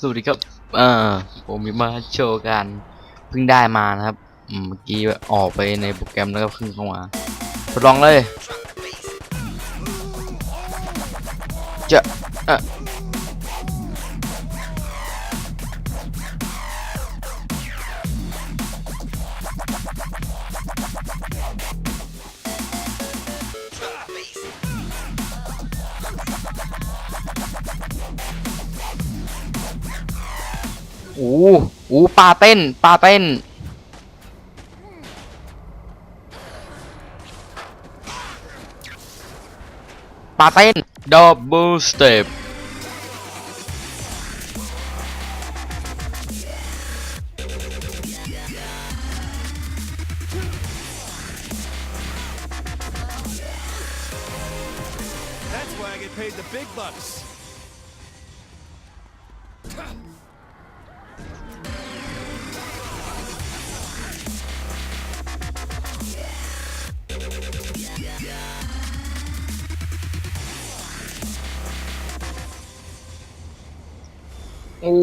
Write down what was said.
สวัสดีครับ เอ่อผมมีมาโชว์กันเพิ่งได้มานะครับเมื่อกี้ออกไปในโปรแกรมแล้วก็เพิ่งเข้ามาทดลองเลย จะเอ่อ อู้อู้ปลาเต้นปลาเต้น ปลาเต้นดับเบิลสเต็ป That's why I get paid the big bucks. อู้